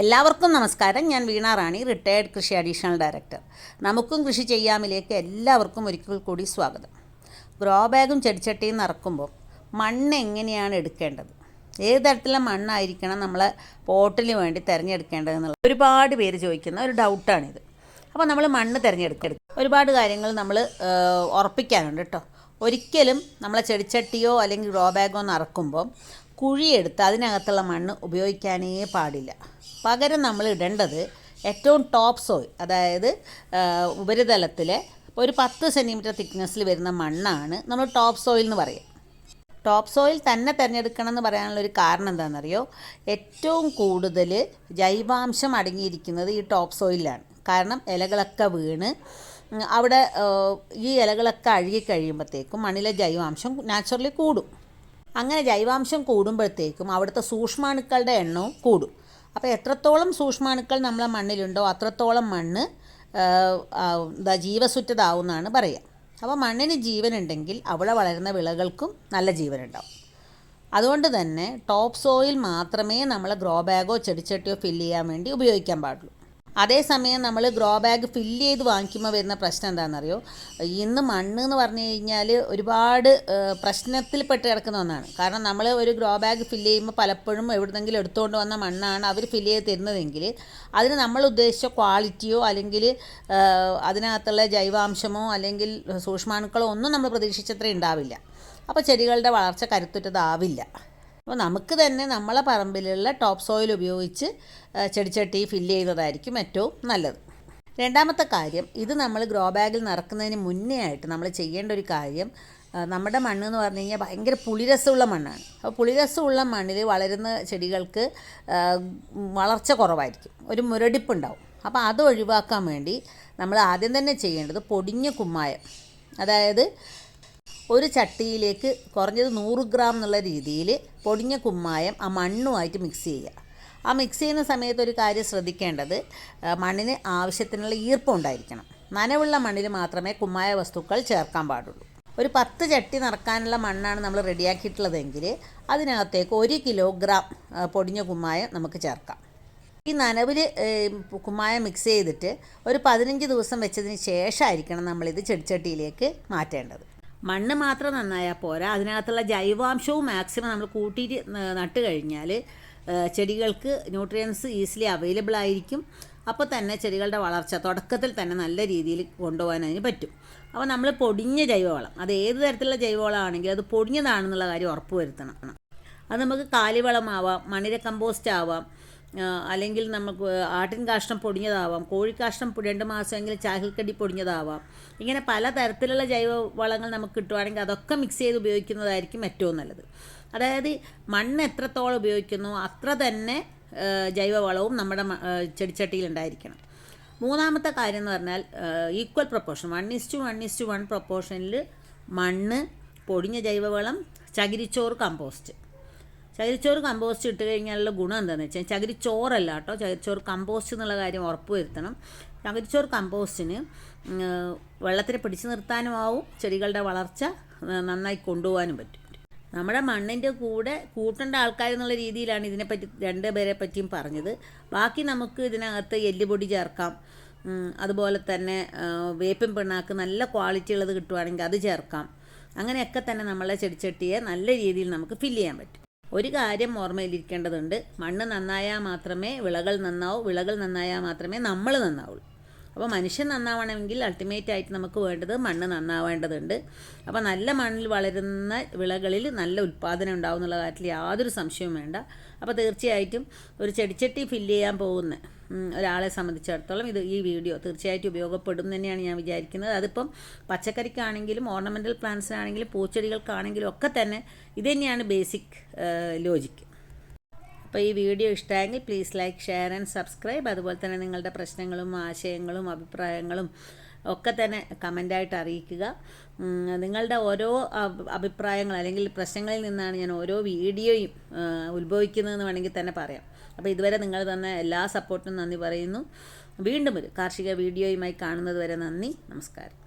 എല്ലാവർക്കും നമസ്കാരം. ഞാൻ വീണ റാണി റിട്ടയേർഡ് കൃഷി അഡീഷണൽ ഡയറക്ടർ നമുക്കും കൃഷി ചെയ്യാമിലേക്ക് എല്ലാവർക്കും ഒരിക്കൽ കൂടി സ്വാഗതം. ഗ്രോ ബാഗും ചെടിച്ചട്ടിയും നിറക്കുമ്പോൾ മണ്ണ് എങ്ങനെയാണ് എടുക്കേണ്ടത്? ഏത് തരത്തിലുള്ള മണ്ണായിരിക്കണം നമ്മൾ പോട്ടിന് വേണ്ടി തിരഞ്ഞെടുക്കേണ്ടതെന്നുള്ള ഒരുപാട് പേര് ചോദിക്കുന്ന ഒരു ഡൗട്ടാണിത് അപ്പോൾ നമ്മൾ മണ്ണ് തിരഞ്ഞെടുക്കരുത്. ഒരുപാട് കാര്യങ്ങൾ നമ്മൾ ഉറപ്പിക്കാനുണ്ട് കേട്ടോ. ഒരിക്കലും നമ്മളെ ചെടിച്ചട്ടിയോ അല്ലെങ്കിൽ ഗ്രോ ബാഗോ നിറക്കുമ്പോൾ കുഴിയെടുത്ത് അതിനകത്തുള്ള മണ്ണ് ഉപയോഗിക്കാനേ പാടില്ല. പകരം നമ്മൾ ഇടേണ്ടത് ഏറ്റവും ടോപ്പ് സോയിൽ അതായത് ഉപരിതലത്തിലെ ഒരു പത്ത് സെന്റിമീറ്റർ തിക്നെസ്സിൽ വരുന്ന മണ്ണാണ് നമ്മൾ ടോപ്പ് സോയിൽ എന്ന് പറയും. ടോപ്പ് സോയിൽ തന്നെ തിരഞ്ഞെടുക്കണം എന്ന് പറയാനുള്ള ഒരു കാരണം എന്താണെന്നറിയോ? ഏറ്റവും കൂടുതൽ ജൈവാംശം അടങ്ങിയിരിക്കുന്നത് ഈ ടോപ്പ് സോയിലാണ് കാരണം ഇലകളൊക്കെ വീണ് അവിടെ ഈ ഇലകളൊക്കെ അഴുകി കഴിയുമ്പോഴത്തേക്കും മണ്ണിലെ ജൈവാംശം നാച്ചുറലി കൂടും. അങ്ങനെ ജൈവാംശം കൂടുമ്പോഴത്തേക്കും അവിടുത്തെ സൂക്ഷ്മാണുക്കളുടെ എണ്ണവും കൂടും. അപ്പോൾ എത്രത്തോളം സൂക്ഷ്മാണുക്കൾ നമ്മളെ മണ്ണിലുണ്ടോ അത്രത്തോളം മണ്ണ് എന്താ ജീവസുറ്റതാവുമെന്നാണ് പറയുക അപ്പോൾ മണ്ണിന് ജീവനുണ്ടെങ്കിൽ അവിടെ വളരുന്ന വിളകൾക്കും നല്ല ജീവനുണ്ടാവും. അതുകൊണ്ട് തന്നെ ടോപ്പ് സോയിൽ മാത്രമേ നമ്മൾ ഗ്രോ ബാഗോ ചെടിച്ചട്ടിയോ ഫില്ല് ചെയ്യാൻ വേണ്ടി ഉപയോഗിക്കാൻ പാടുള്ളൂ. അതേസമയം നമ്മൾ ഗ്രോ ബാഗ് ഫില്ല് ചെയ്ത് വാങ്ങിക്കുമ്പോൾ വരുന്ന പ്രശ്നം എന്താണെന്നറിയോ? ഇന്ന് മണ്ണ് എന്ന് പറഞ്ഞു കഴിഞ്ഞാൽ ഒരുപാട് പ്രശ്നത്തിൽപ്പെട്ട് കിടക്കുന്ന ഒന്നാണ്. കാരണം നമ്മൾ ഒരു ഗ്രോ ബാഗ് ഫില്ല് ചെയ്യുമ്പോൾ പലപ്പോഴും എവിടുന്നെങ്കിലും എടുത്തുകൊണ്ട് വന്ന മണ്ണാണ് അവർ ഫില്ല് ചെയ്ത് തരുന്നതെങ്കിൽ അതിന് നമ്മൾ ഉദ്ദേശിച്ച ക്വാളിറ്റിയോ അല്ലെങ്കിൽ അതിനകത്തുള്ള ജൈവാംശമോ അല്ലെങ്കിൽ സൂക്ഷ്മാണുക്കളോ ഒന്നും നമ്മൾ പ്രതീക്ഷിച്ചത്ര ഉണ്ടാവില്ല. അപ്പോൾ ചെടികളുടെ വളർച്ച കരുത്തുറ്റതാവില്ല. അപ്പോൾ നമുക്ക് തന്നെ നമ്മളെ പറമ്പിലുള്ള ടോപ്പ് സോയിൽ ഉപയോഗിച്ച് ചെടിച്ചട്ടി ഫില്ല് ചെയ്യുന്നതായിരിക്കും ഏറ്റവും നല്ലത്. രണ്ടാമത്തെ കാര്യം ഇത് നമ്മൾ ഗ്രോ ബാഗിൽ നിറക്കുന്നതിന് മുന്നേ ആയിട്ട് നമ്മൾ ചെയ്യേണ്ട ഒരു കാര്യം നമ്മുടെ മണ്ണ് എന്ന് പറഞ്ഞു കഴിഞ്ഞാൽ ഭയങ്കര പുളിരസമുള്ള മണ്ണാണ്. അപ്പോൾ പുളിരസമുള്ള മണ്ണിൽ വളരുന്ന ചെടികൾക്ക് വളർച്ച കുറവായിരിക്കും. ഒരു മുരടിപ്പുണ്ടാവും. അപ്പോൾ അത് ഒഴിവാക്കാൻ വേണ്ടി നമ്മൾ ആദ്യം തന്നെ ചെയ്യേണ്ടത് പൊടിഞ്ഞ കുമ്മായം. അതായത് ഒരു ചട്ടിയിലേക്ക് കുറഞ്ഞത് നൂറ് ഗ്രാം എന്നുള്ള രീതിയിൽ പൊടിഞ്ഞ കുമ്മായം ആ മണ്ണുമായിട്ട് മിക്സ് ചെയ്യുക. ആ മിക്സ് ചെയ്യുന്ന സമയത്ത് ഒരു കാര്യം ശ്രദ്ധിക്കേണ്ടത് മണ്ണിന് ആവശ്യത്തിനുള്ള ഈർപ്പം ഉണ്ടായിരിക്കണം. നനവുള്ള മണ്ണിൽ മാത്രമേ കുമ്മായ വസ്തുക്കൾ ചേർക്കാൻ പാടുള്ളൂ. ഒരു പത്ത് ചട്ടി നിറക്കാനുള്ള മണ്ണാണ് നമ്മൾ റെഡിയാക്കിയിട്ടുള്ളതെങ്കിൽ അതിനകത്തേക്ക് ഒരു കിലോഗ്രാം പൊടിഞ്ഞ കുമ്മായം നമുക്ക് ചേർക്കാം. ഈ നനവിൽ കുമ്മായം മിക്സ് ചെയ്തിട്ട് ഒരു പതിനഞ്ച് ദിവസം വെച്ചതിന് ശേഷമായിരിക്കണം നമ്മളിത് ചെടിച്ചട്ടിയിലേക്ക് മാറ്റേണ്ടത്. മണ്ണ് മാത്രം നന്നായാൽ പോരാ. അതിനകത്തുള്ള ജൈവാംശവും മാക്സിമം നമ്മൾ കൂട്ടിയിട്ട് നട്ട് കഴിഞ്ഞാൽ ചെടികൾക്ക് ന്യൂട്രിയൻസ് ഈസിലി അവൈലബിൾ ആയിരിക്കും. അപ്പോൾ തന്നെ ചെടികളുടെ വളർച്ച തുടക്കത്തിൽ തന്നെ നല്ല രീതിയിൽ കൊണ്ടുപോകാൻ അതിന് പറ്റും. അപ്പോൾ നമ്മൾ പൊടിഞ്ഞ ജൈവവളം അത് ഏത് തരത്തിലുള്ള ജൈവവളമാണെങ്കിലും അത് പൊടിഞ്ഞതാണെന്നുള്ള കാര്യം ഉറപ്പ് വരുത്തണം അത് നമുക്ക് കാലിവളമാവാം മണിര കമ്പോസ്റ്റ് ആവാം അല്ലെങ്കിൽ നമുക്ക് ആട്ടിൻ കാഷ്ടം പൊടിഞ്ഞതാവാം കോഴിക്കാഷ്ടം രണ്ട് മാസമെങ്കിലും ചാഹിൽക്കടി പൊടിഞ്ഞതാവാം. ഇങ്ങനെ പല തരത്തിലുള്ള ജൈവ വളങ്ങൾ നമുക്ക് കിട്ടുവാണെങ്കിൽ അതൊക്കെ മിക്സ് ചെയ്ത് ഉപയോഗിക്കുന്നതായിരിക്കും ഏറ്റവും നല്ലത്. അതായത് മണ്ണ് എത്രത്തോളം ഉപയോഗിക്കുന്നു അത്ര തന്നെ ജൈവവളവും നമ്മുടെ ചെടിച്ചട്ടിയിൽ ഉണ്ടായിരിക്കണം മൂന്നാമത്തെ കാര്യം എന്ന് പറഞ്ഞാൽ equal proportion one is to one is to one പ്രൊപ്പോർഷനിൽ മണ്ണ് പൊടിഞ്ഞ ജൈവവളം ചകിരിച്ചോറ് കമ്പോസ്റ്റ് ചകിരിച്ചോറ് കമ്പോസ്റ്റ് ഇട്ട് കഴിഞ്ഞാലുള്ള ഗുണം എന്താണെന്ന് വെച്ചാൽ ചകിരിച്ചോറല്ല കേട്ടോ. ചകിരിച്ചോറ് കമ്പോസ്റ്റ് എന്നുള്ള കാര്യം ഉറപ്പ് വരുത്തണം. ചകിരിച്ചോറ് കമ്പോസ്റ്റിന് വെള്ളത്തിനെ പിടിച്ചു നിർത്താനും ആവും ചെടികളുടെ വളർച്ച നന്നായി കൊണ്ടുപോകാനും പറ്റും. നമ്മുടെ മണ്ണിന്റെ കൂടെ കൂട്ടേണ്ട ആൾക്കാർ എന്നുള്ള രീതിയിലാണ് ഇതിനെപ്പറ്റി രണ്ട് പേരെ പറ്റിയും പറഞ്ഞത്. ബാക്കി നമുക്ക് ഇതിനകത്ത് എല്ലുപൊടി ചേർക്കാം. അതുപോലെ തന്നെ വേപ്പും പിണ്ണാക്ക് നല്ല ക്വാളിറ്റി ഉള്ളത് കിട്ടുവാണെങ്കിൽ അത് ചേർക്കാം. അങ്ങനെയൊക്കെ തന്നെ നമ്മളെ ചെടിച്ചട്ടിയെ നല്ല രീതിയിൽ നമുക്ക് ഫില്ല് ചെയ്യാൻ പറ്റും. ഒരു കാര്യം ഓർമ്മയിലിരിക്കേണ്ടതുണ്ട്. മണ്ണ് നന്നായാൽ മാത്രമേ വിളകൾ നന്നാവൂ വിളകൾ നന്നായാൽ മാത്രമേ നമ്മൾ നന്നാവുള്ളൂ. അപ്പോൾ മനുഷ്യൻ നന്നാവണമെങ്കിൽ അൾട്ടിമേറ്റ് ആയിട്ട് നമുക്ക് വേണ്ടത് മണ്ണ് നന്നാവേണ്ടതുണ്ട്. അപ്പോൾ നല്ല മണ്ണിൽ വളരുന്ന വിളകളിൽ നല്ല ഉൽപ്പാദനം ഉണ്ടാവും എന്നുള്ള കാര്യത്തിൽ യാതൊരു സംശയവും വേണ്ട. അപ്പോൾ തീർച്ചയായിട്ടും ഒരു ചെടിച്ചട്ടി ഫില്ല് ചെയ്യാൻ പോകുന്ന ഒരാളെ സംബന്ധിച്ചിടത്തോളം ഇത് ഈ വീഡിയോ തീർച്ചയായിട്ടും ഉപയോഗപ്പെടും തന്നെയാണ് ഞാൻ വിചാരിക്കുന്നത്. അതിപ്പം പച്ചക്കറിക്കാണെങ്കിലും ഓർണമെന്റൽ പ്ലാന്റ്സിനാണെങ്കിലും പൂച്ചെടികൾക്കാണെങ്കിലും ഒക്കെ തന്നെ ഇത് തന്നെയാണ് ബേസിക് ലോജിക്ക് അപ്പോൾ ഈ വീഡിയോ ഇഷ്ടമായെങ്കിൽ please like share and subscribe അതുപോലെ തന്നെ നിങ്ങളുടെ പ്രശ്നങ്ങളും ആശയങ്ങളും അഭിപ്രായങ്ങളും ഒക്കെ തന്നെ കമന്റായിട്ട് അറിയിക്കുക. നിങ്ങളുടെ ഓരോ അഭിപ്രായങ്ങൾ അല്ലെങ്കിൽ പ്രശ്നങ്ങളിൽ നിന്നാണ് ഞാൻ ഓരോ വീഡിയോയും ഉത്ഭവിക്കുന്നതെന്ന് വേണമെങ്കിൽ തന്നെ പറയാം. അപ്പോൾ ഇതുവരെ നിങ്ങൾ തന്ന എല്ലാ സപ്പോർട്ടിനും നന്ദി പറയുന്നു. വീണ്ടും ഒരു കാർഷിക വീഡിയോയുമായി കാണുന്നത് വരെ നന്ദി. നമസ്കാരം.